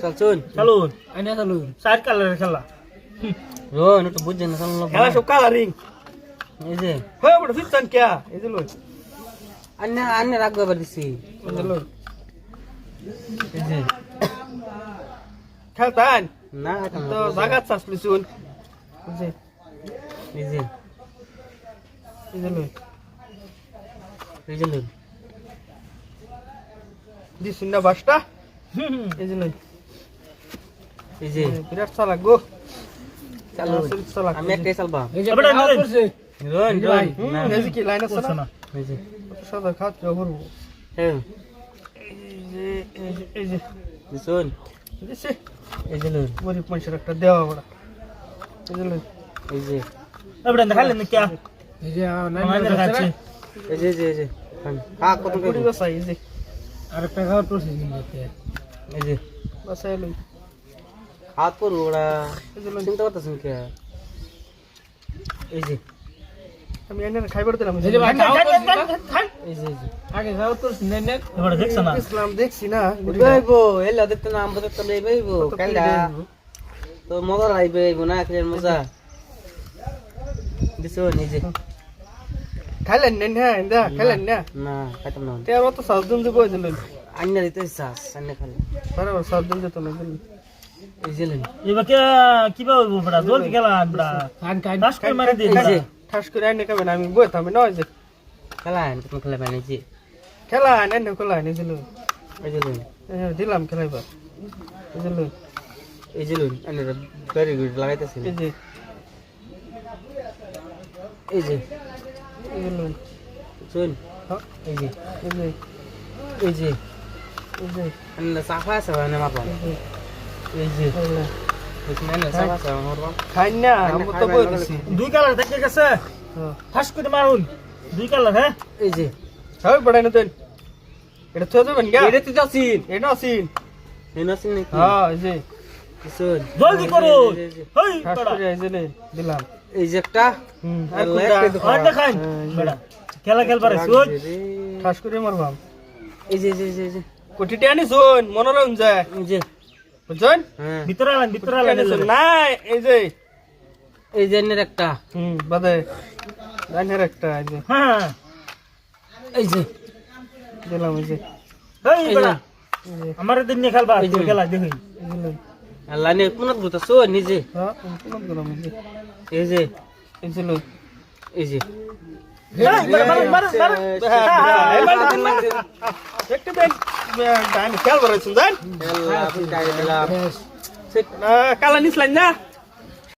চল চল চালুন আইনা চালু চার কালারের খেলা রোহন একটু বুঝছে না চালানো খেলা সব কালারিং এই যে হয়ে বড় ফিরছেন কে এই যে লই আন্নে আন্নে রাখবে এবার দিছি এই যে খেলতান না তো জাগাত এই যে এই যে এই যে লই এই যে লই দিছুন না বাসটা এই যে লই এই যে বিরাট চালাক গো। চালু চালাক আমি একটাই চালবা। এই যে এবারে খাওয়া নিলেন। করছে। রোহন রোহন হুম, না এই যে কি লাইন আছে না না। এই যে। সাদা খাত করব হ্যাঁ। এই যে এই যে দিছুন দিছে। এই যে লই গরিব মানুষের একটা দেওয়া বড়া। এই যে লই এই যে। এবারে দেখালেন কে এই যে আমার নাইনা দেখাচ্ছি এই যে এই যে হ্যাঁ কত করে বসাই এই যে। আর একটা খাওয়া করছে কিন্তু এই যে। বসাই লই। হাত পর ওরা এই যে লই চিন্তা করতেছেন কে এই যে আমি এনে খাইবার দিলাম এই যে ভাই খাওয়া করছে না? এই যে এই যে আগে খাওয়া করছে নাইনা এবারে দেখছ না ইসলাম দেখছি না বেইবো এলা দেখতে না আমরা দেখতে নেই বেইবো কাইলা তো মজা লাগবে বেইবো না খেলেন মজা দিছো নিজে খাইলেন নেন হ্যাঁ দা খাইলেন না না খাইতাম না তের মতো সাউদিন দিব এই দিলেন আন্না দিতে চাস আন্না খালি বরাবর সাউদিন দিত না দিলেন এই যে লেন এবার কীভাবে বড়া বড়া করে মারি এই যে। ঠাস করে আমি নয় তুমি খেলা এনে এই যে। দিলাম খেলাইবার এই যে লই, এই যে লেন ভেরি গুড লাগাইতেছি। এই যে। এই যে। এই যে লই। হ্যাঁ, এই যে। এই যে। এই যে। এই যে। সাফা সাফা না মাপা এই যে এই যে এই যে। বুঝছেন আন্না সাফা সাফা মারবা খাই না আমি তো বই দিছি দুই কালার দেখে গেছে। ঠাস করে মারুন। দুই কালার হ্যাঁ? এই যে। সবাই পড়াই না তুই এটা থয়ে যাবেন গা। এটা তো যাচ্ছিন এটা আছিন এই নাসিন নাকি? হ্যাঁ এই যে। জলদি করুন। হেই ঠাস এই যে। দিলাম। এই যে একটা। হুম আর খেলা খেলবার রে। ঠাস করে মারবাম। এই যে এই যে, এই যে এই আনি শুন মনোরম যায়। এই যে। বুঝছেন? হ্যাঁ। ভিতরে আলেন ভিতরে আলেন না এই যে এই যে এনের একটা। হুম। বাদে ডাইনের একটা এই যে। হ্যাঁ এই যে দিলাম এই যে। এই যে আমার দিন নিয়ে খেলবা এই খেলা দেখি। আল্লাহ নে কোন বুঝত শুন নিজে? হ্যাঁ কোন দিলাম এই যে এই যে এই যে কালা নিসলেন না